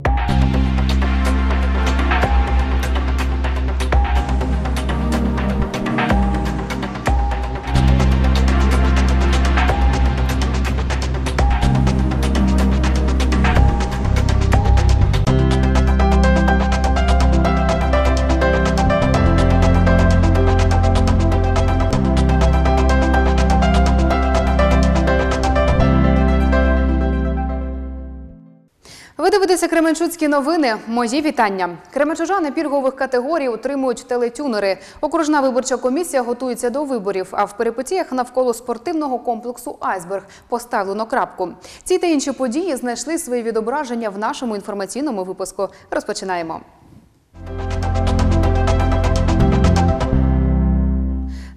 Ви Кременчуцькі новини. Мої вітання. Кременчужани пільгових категорій отримують телетюнери. Окружна виборча комісія готується до виборів. А в перипетіях навколо спортивного комплексу Айсберг поставлено крапку. Ці та інші події знайшли свої відображення в нашому інформаційному випуску. Розпочинаємо.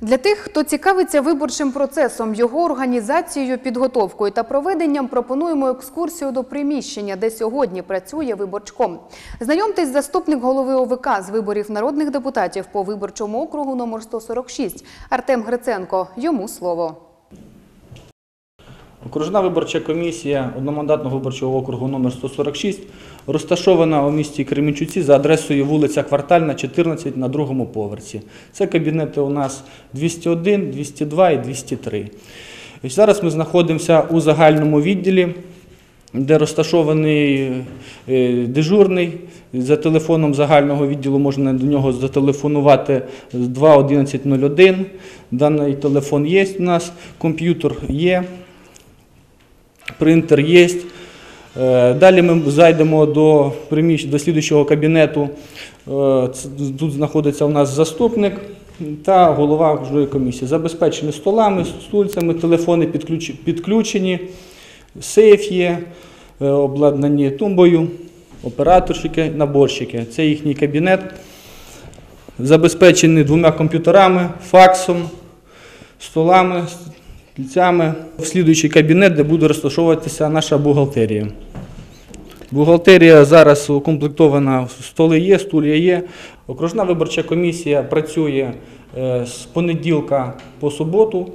Для тих, хто цікавиться виборчим процесом, його організацією, підготовкою та проведенням, пропонуємо екскурсію до приміщення, де сьогодні працює виборчком. Знайомтесь, заступник голови ОВК з виборів народних депутатів по виборчому округу номер 146 Артем Гриценко. Йому слово. Окружна виборча комісія одномандатного виборчого округу номер 146 розташована у місті Кременчуці за адресою вулиця Квартальна, 14 на другому поверсі. Це кабінети у нас 201, 202 і 203. І зараз ми знаходимося у загальному відділі, де розташований е, дежурний. За телефоном загального відділу можна до нього зателефонувати з 21101. Даний телефон є у нас, комп'ютер є. Принтер є. Е, Далі ми зайдемо до до слідуючого кабінету. Е, Тут знаходиться у нас заступник та голова окружної комісії. Забезпечені столами, стульцями, телефони підключ- підключені, сейф є, е, обладнані тумбою, операторщики, наборщики. Це їхній кабінет. Забезпечений двома комп'ютерами, факсом, столами, стільцями. В слідуючий кабінет, де буде розташовуватися наша бухгалтерія. Бухгалтерія зараз укомплектована, столи є, стулья є. Окружна виборча комісія працює е, з понеділка по суботу,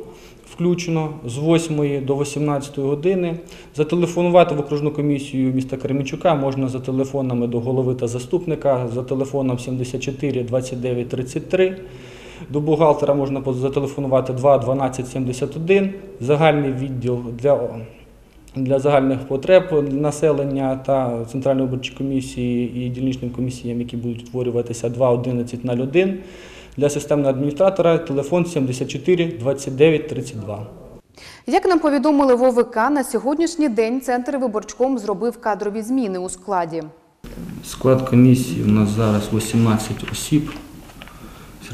включно з 8 до 18 години. Зателефонувати в окружну комісію міста Кременчука можна за телефонами до голови та заступника, за телефоном 74 29 33. До бухгалтера можна зателефонувати 2 12 71. Загальний відділ для, для загальних потреб населення та Центральної виборчої комісії і дільничним комісіям, які будуть утворюватися 2 11 01. Для системного адміністратора телефон 74 29 32. Як нам повідомили в ОВК, на сьогоднішній день центр виборчком зробив кадрові зміни у складі. Склад комісії у нас зараз 18 осіб.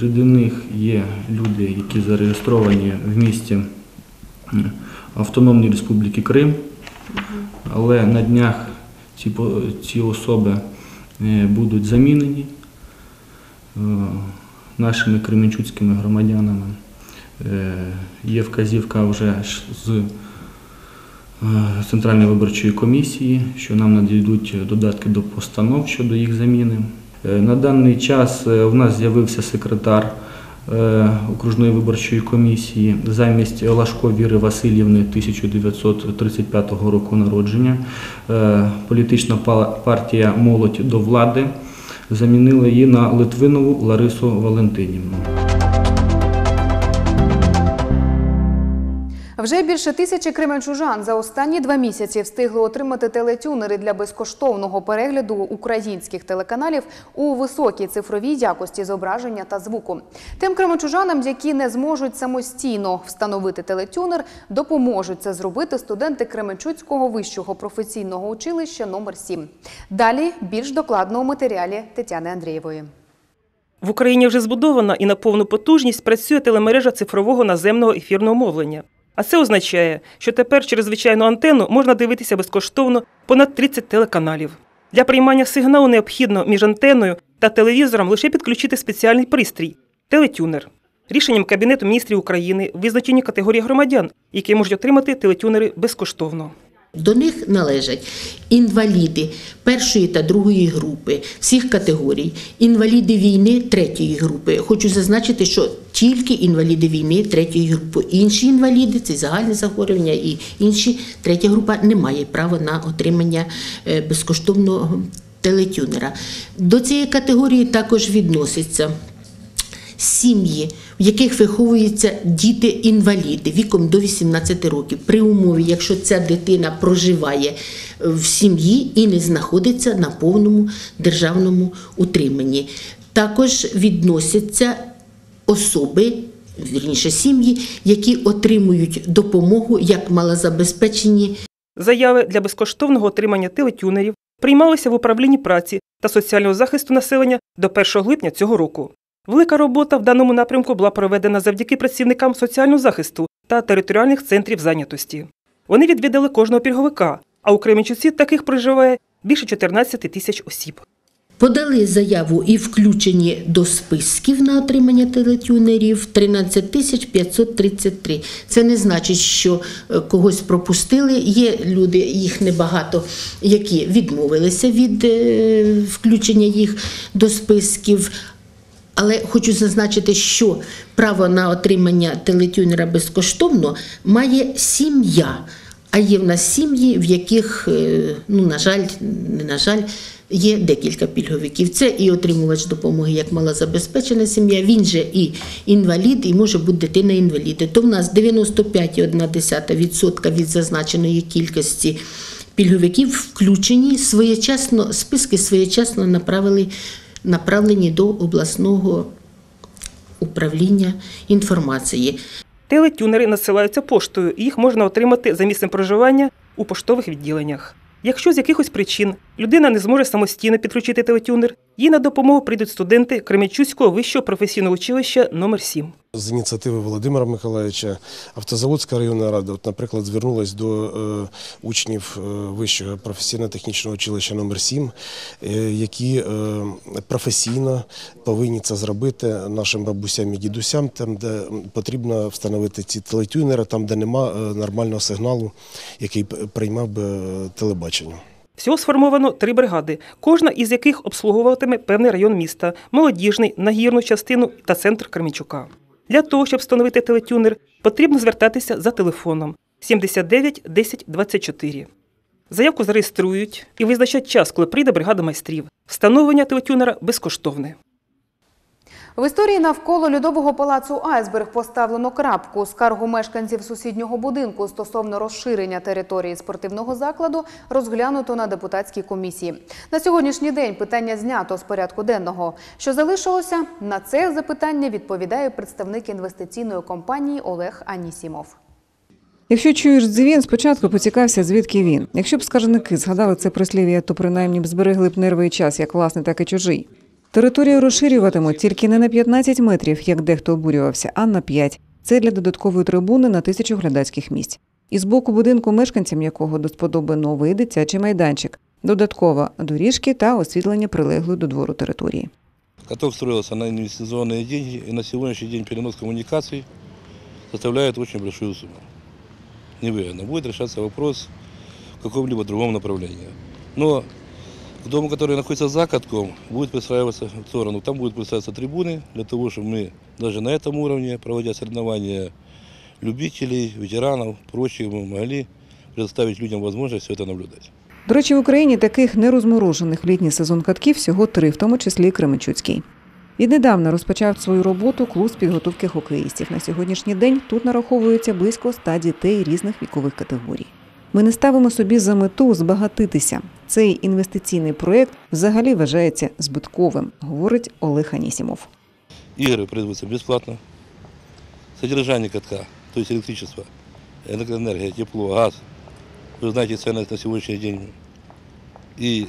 Серед них є люди, які зареєстровані в місті Автономної Республіки Крим, але на днях ці, ці особи е, будуть замінені е, нашими кременчуцькими громадянами. Е, Є вказівка вже з Центральної виборчої комісії, що нам надійдуть додатки до постанов щодо їх заміни. Е, На даний час в нас з'явився секретар е, окружної виборчої комісії замість Лашко Віри Васильівни 1935 року народження. Е, Політична партія Молодь до влади замінила її на Литвинову Ларису Валентинівну. Вже більше тисячі кременчужан за останні два місяці встигли отримати телетюнери для безкоштовного перегляду українських телеканалів у високій цифровій якості зображення та звуку. Тим кременчужанам, які не зможуть самостійно встановити телетюнер, допоможуть це зробити студенти Кременчуцького вищого професійного училища номер 7 Далі більш докладно у матеріалі Тетяни Андрієвої. В Україні вже збудована і на повну потужність працює телемережа цифрового наземного ефірного мовлення. А це означає, що тепер через звичайну антенну можна дивитися безкоштовно понад 30 телеканалів. Для приймання сигналу необхідно між антенною та телевізором лише підключити спеціальний пристрій телетюнер. Рішенням Кабінету міністрів України визначені категорії громадян, які можуть отримати телетюнери безкоштовно. До них належать інваліди першої та другої групи всіх категорій, інваліди війни третьої групи. Хочу зазначити, що тільки інваліди війни третьої групи. Інші інваліди, це загальне захворювання і інші, третя група не має права на отримання е, безкоштовного телетюнера. До цієї категорії також відноситься сім'ї, в яких виховуються діти-інваліди віком до 18 років, при умові, якщо ця дитина проживає в сім'ї і не знаходиться на повному державному утриманні. Також відносяться особи, вірніше сім'ї, які отримують допомогу як малозабезпечені Заяви для безкоштовного отримання телетюнерів приймалися в управлінні праці та соціального захисту населення до 1 липня цього року. Велика робота в даному напрямку була проведена завдяки працівникам соціального захисту та територіальних центрів зайнятості. Вони відвідали кожного пільговика, а у Кременчуці таких проживає більше 14 тисяч осіб. Подали заяву і включені до списків на отримання телетюнерів 13 тисяч 533. Це не значить, що е, когось пропустили. Є люди, їх небагато, які відмовилися від е, включення їх до списків. Але хочу зазначити, що право на отримання телетюнера безкоштовно має сім'я. А є в нас сім'ї, в яких, е, ну, на жаль, не на жаль, є декілька пільговиків. Це і отримувач допомоги як малозабезпечена сім'я, він же і інвалід, і може бути дитина-інвалід. То в нас 95,1% від зазначеної кількості пільговиків включені своєчасно, списки своєчасно направили, направлені до обласного управління інформації. Телетюнери надсилаються поштою, їх можна отримати за місцем проживання у поштових відділеннях. Якщо з якихось причин людина не зможе самостійно підключити телетюнер, їй на допомогу прийдуть студенти Кременчуцького вищого професійного училища номер 7 З ініціативи Володимира Миколаївича Автозаводська районна рада, от, наприклад, звернулась до е, учнів е, вищого професійно-технічного училища номер 7 е, які професійно повинні це зробити нашим бабусям і дідусям, там, де потрібно встановити ці телетюнери, там, де нема нормального сигналу, який приймав би телебачення. Всього сформовано три бригади, кожна із яких обслуговуватиме певний район міста, молодіжний, нагірну частину та центр Кременчука. Для того, щоб встановити телетюнер, потрібно звертатися за телефоном 79 10 24. Заявку зареєструють і визначать час, коли прийде бригада майстрів. Встановлення телетюнера безкоштовне. В історії навколо льодового палацу Айсберг поставлено крапку. Скаргу мешканців сусіднього будинку стосовно розширення території спортивного закладу розглянуто на депутатській комісії. На сьогоднішній день питання знято з порядку денного. Що залишилося? На це запитання відповідає представник інвестиційної компанії Олег Анісімов. Якщо чуєш дзвін, спочатку поцікався, звідки він. Якщо б скаржники згадали це прислів'я, то принаймні б зберегли б нервий час, як власний, так і чужий. Територію розширюватимуть тільки не на 15 метрів, як дехто обурювався, а на 5. Це для додаткової трибуни на тисячу глядацьких місць. І з боку будинку, мешканцям якого до сподоби новий дитячий майданчик, додаткова доріжки та освітлення прилеглої до двору території. Каток строился на инвестиционные деньги, и на сегодняшний день перенос коммуникаций составляет очень большую сумму. Невыгодно. Будет решаться вопрос в каком-либо другом направлении. Но к дому, который находится за катком, будет пристраиваться в сторону. Там будут пристраиваться трибуны для того, чтобы мы даже на этом уровне, проводя соревнования любителей, ветеранов, прочих, мы могли предоставить людям возможность все это наблюдать. До речі, в Україні таких нерозморожених в літній сезон катків всього три, в тому числі і Кременчуцький. Віднедавна розпочав свою роботу клуб з підготовки хокеїстів. На сьогоднішній день тут нараховується близько ста дітей різних вікових категорій. Ми не ставимо собі за мету збагатитися. Цей інвестиційний проєкт взагалі вважається збитковим, говорить Олег Анісімов. Игры производятся бесплатно. Содержание катка, то есть электричество, электроэнергия, тепло, газ. Вы знаете ценность на сегодняшний день. И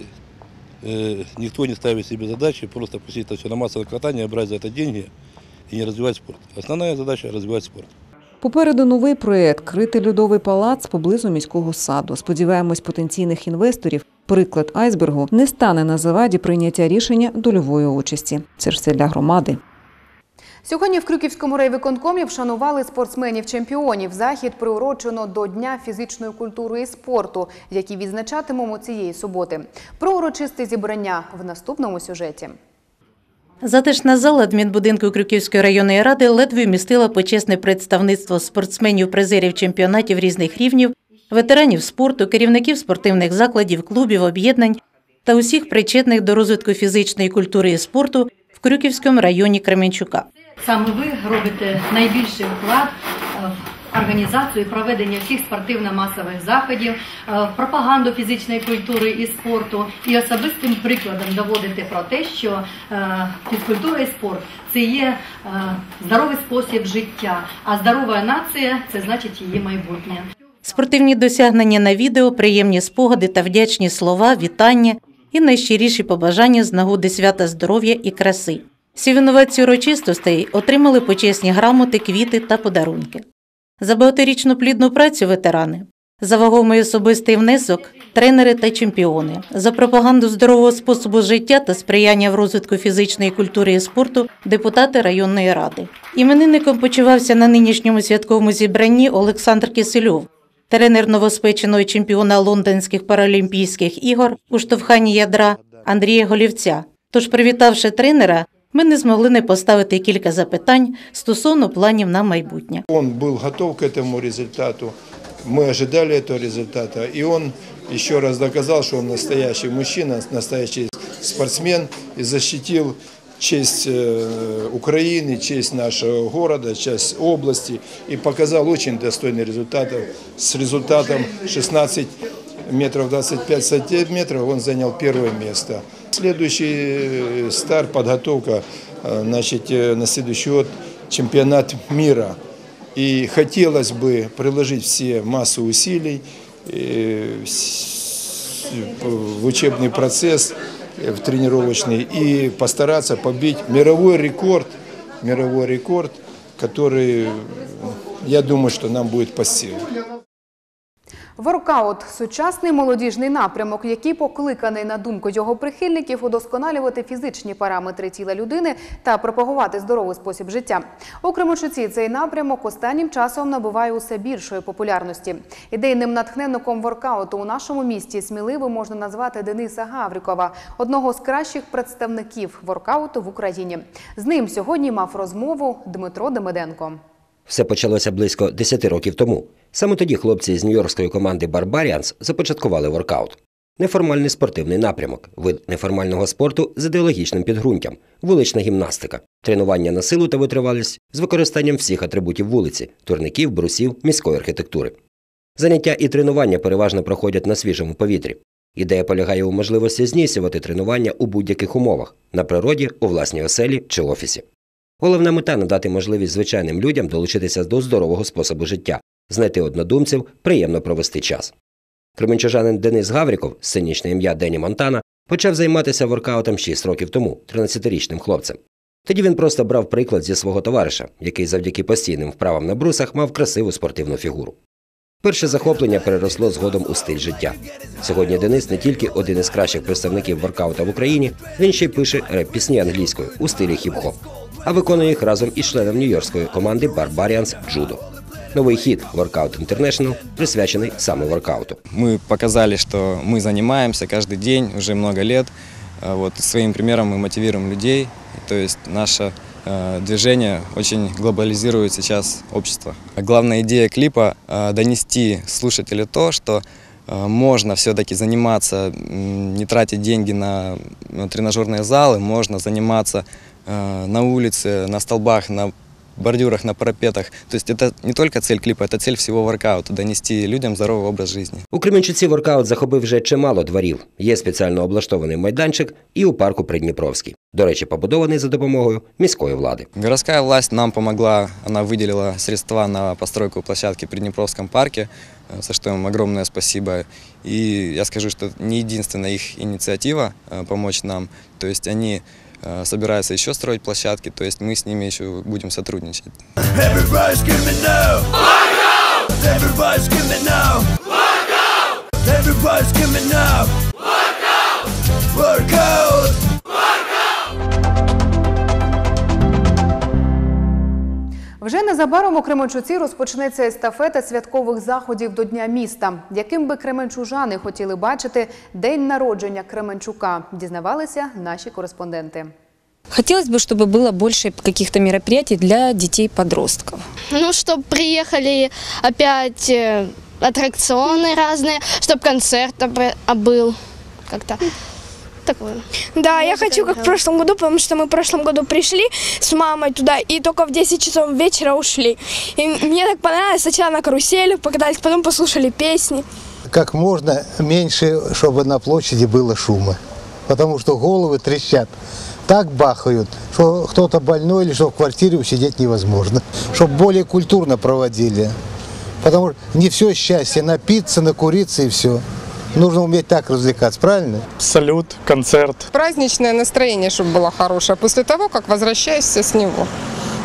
э, никто не ставит себе задачи просто пустить это все на массовое катание, брать за это деньги и не развивать спорт. Основная задача – развивать спорт. Попереду новий проєкт крити льодовий палац поблизу міського саду. Сподіваємось, потенційних інвесторів. Приклад айсбергу не стане на заваді прийняття рішення дольової участі. Це ж все для громади. Сьогодні в Крюківському райвиконкомі вшанували спортсменів-чемпіонів. Захід приурочено до Дня фізичної культури і спорту, який відзначатимемо цієї суботи. Про урочисте зібрання в наступному сюжеті. Затишна зала адмінбудинку Крюківської районної ради ледве вмістила почесне представництво спортсменів-призерів чемпіонатів різних рівнів, ветеранів спорту, керівників спортивних закладів, клубів, об'єднань та усіх причетних до розвитку фізичної культури і спорту в Крюківському районі Кременчука. Саме ви робите найбільший вклад е, організацію і проведення всіх спортивно-масових заходів, е, пропаганду фізичної культури і спорту, і особистим прикладом доводите про те, що е, фізкультура і спорт це є е, здоровий спосіб життя, а здорова нація це значить її майбутнє. Спортивні досягнення на відео, приємні спогади та вдячні слова, вітання і найщиріші побажання з нагоди свята здоров'я і краси. Всі винуватці урочистостей отримали почесні грамоти, квіти та подарунки. За багаторічну плідну працю ветерани, за вагомий особистий внесок тренери та чемпіони, за пропаганду здорового способу життя та сприяння в розвитку фізичної культури і спорту депутати районної ради. Іменинником почувався на нинішньому святковому зібранні Олександр Кисельов, тренер новоспеченого чемпіона Лондонських паралімпійських ігор у штовханні ядра Андрія Голівця. Тож, привітавши тренера, ми не змогли не поставити кілька запитань стосовно планів на майбутнє. Он был готов к этому результату. Мы ожидали этого результата. И он еще раз доказал, что он настоящий мужчина, настоящий спортсмен и защитил честь э, Украины, честь нашего города, честь области и показал очень достойный результат. С результатом 16 метров 25 сантиметров он занял первое место. Следующий э, старт, подготовка э, значит, э, на следующий год чемпионат мира. И хотелось бы приложить все массу усилий в учебный процесс, в тренировочный, и постараться побить мировой рекорд, мировой рекорд, который, я думаю, что нам будет по силам. Воркаут сучасний молодіжний напрямок, який покликаний на думку його прихильників удосконалювати фізичні параметри тіла людини та пропагувати здоровий спосіб життя. У Кременчуці цей напрямок останнім часом набуває усе більшої популярності. Ідейним натхненником воркауту у нашому місті сміливо можна назвати Дениса Гаврікова, одного з кращих представників воркауту в Україні. З ним сьогодні мав розмову Дмитро Демиденко. Все почалося близько 10 років тому. Саме тоді хлопці з нью-йоркської команди Barbarians започаткували воркаут. Неформальний спортивний напрямок, вид неформального спорту з ідеологічним підґрунтям, вулична гімнастика, тренування на силу та витривалість з використанням всіх атрибутів вулиці, турників, брусів, міської архітектури. Заняття і тренування переважно проходять на свіжому повітрі. Ідея полягає у можливості знісювати тренування у будь-яких умовах на природі, у власній оселі чи офісі. Головна мета надати можливість звичайним людям долучитися до здорового способу життя, знайти однодумців, приємно провести час. Кременчужанин Денис Гавріков, сценічне ім'я Дені Монтана, почав займатися воркаутом 6 років тому, 13-річним хлопцем. Тоді він просто брав приклад зі свого товариша, який завдяки постійним вправам на брусах мав красиву спортивну фігуру. Перше захоплення переросло згодом у стиль життя. Сьогодні Денис не тільки один із кращих представників воркаута в Україні, він ще й пише реп-пісні англійською у стилі хіп-хоп, а виконує їх разом із членом нью-йоркської команди Barbarians Judo. Новий хіт Workout International присвячений саме воркауту. Мы показали, что мы занимаемся каждый день, уже много лет. А Вот, и своим примером мы мотивируем людей. То есть наше э, движение очень глобализирует сейчас общество. А Главная идея клипа э, донести слушателю то, что э, можно все-таки заниматься, м, не тратить деньги на на тренажерные залы, можно заниматься э, на улице, на столбах, на бордюрах, на парапетах. То есть это не только цель клипа, это цель всего воркаута – донести людям здоровый образ жизни. У Кременчуці воркаут захопив вже чимало дворів. Є спеціально облаштований майданчик і у парку Придніпровський. До речі, побудований за допомогою міської влади. Городская власть нам помогла, она выделила средства на постройку площадки в Приднепровском парке, э, за что им огромное спасибо. И я скажу, что это не единственная их инициатива э, помочь нам. То есть э, собираются еще строить площадки, то есть мы с ними еще будем сотрудничать. Everybody Вже незабаром у Кременчуці розпочнеться естафета святкових заходів до Дня міста. Яким би кременчужани хотіли бачити день народження Кременчука, дізнавалися наші кореспонденти. Хотелось бы, чтобы было больше каких-то мероприятий для детей-подростков. Ну, чтобы приехали опять э, аттракционы разные, чтобы концерт обе- а был как-то Такое. Да, я хочу как в прошлом году, потому что мы в прошлом году пришли с мамой туда и только в 10 часов вечера ушли. И мне так понравилось, сначала на карусели покатались, потом послушали песни. как можно меньше, чтобы на площади было шума. Потому что головы трещат. Так бахают, что кто-то больной или что в квартире усидеть невозможно. Чтобы более культурно проводили. Потому что не все счастье напиться, накуриться и все. Нужно уметь так развлекаться, правильно? Салют, концерт. Праздничное настроение, чтобы было хорошее, после того, как возвращаешься с него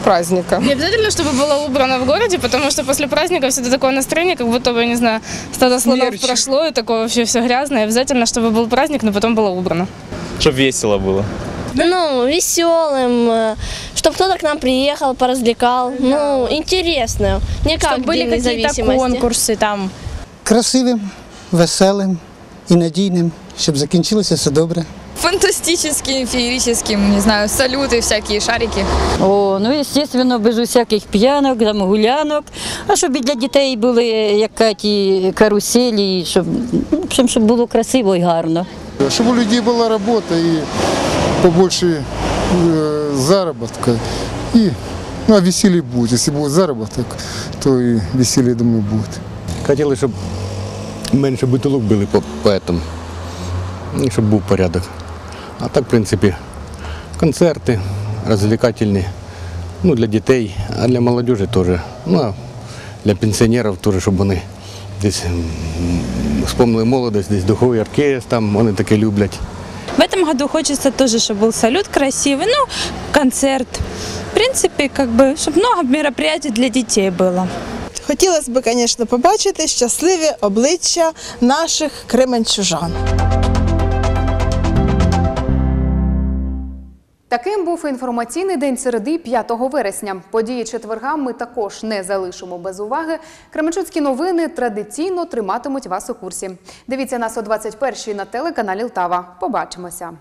праздника. Не обязательно, чтобы было убрано в городе, потому что после праздника всегда такое настроение, как будто бы, я не знаю, стадо слонов Мерч. прошло, и такое вообще все грязное. Обязательно, чтобы был праздник, но потом было убрано. Чтобы весело было. Ну, веселым, чтобы кто-то к нам приехал, поразвлекал. Ну, интересно. Не как Чтобы были какие-то конкурсы там. Красивим, веселим і надійним, щоб закінчилося все добре. Фантастическим, феерическим, не знаю, салюты всякие, шарики. О, ну, естественно, без усяких п'янок, там, гулянок. А щоб і для дітей були як ті каруселі, і щоб, ну, в общем, щоб було красиво і гарно. Чтобы у людей была работа и побольше э, заработка. И ну, а веселье будет. Если будет заработок, то и веселье, думаю, будет. Хотіли, щоб менше бутилок били по поетам, і щоб був порядок. А так, в принципі, концерти розвлекательні, ну, для дітей, а для молодежі теж. Ну, а для пенсіонерів теж, щоб вони десь м, вспомнили молодость, десь духовий оркестр, там вони таке люблять. В этом году хочется тоже, чтобы был салют красивый, ну, концерт. В принципе, как бы, чтобы много мероприятий для детей было. Хотілося б, звісно, побачити щасливі обличчя наших кременчужан. Таким був інформаційний день середи 5 вересня. Події четверга ми також не залишимо без уваги. Кременчуцькі новини традиційно триматимуть вас у курсі. Дивіться нас о 21-й на телеканалі Лтава. Побачимося.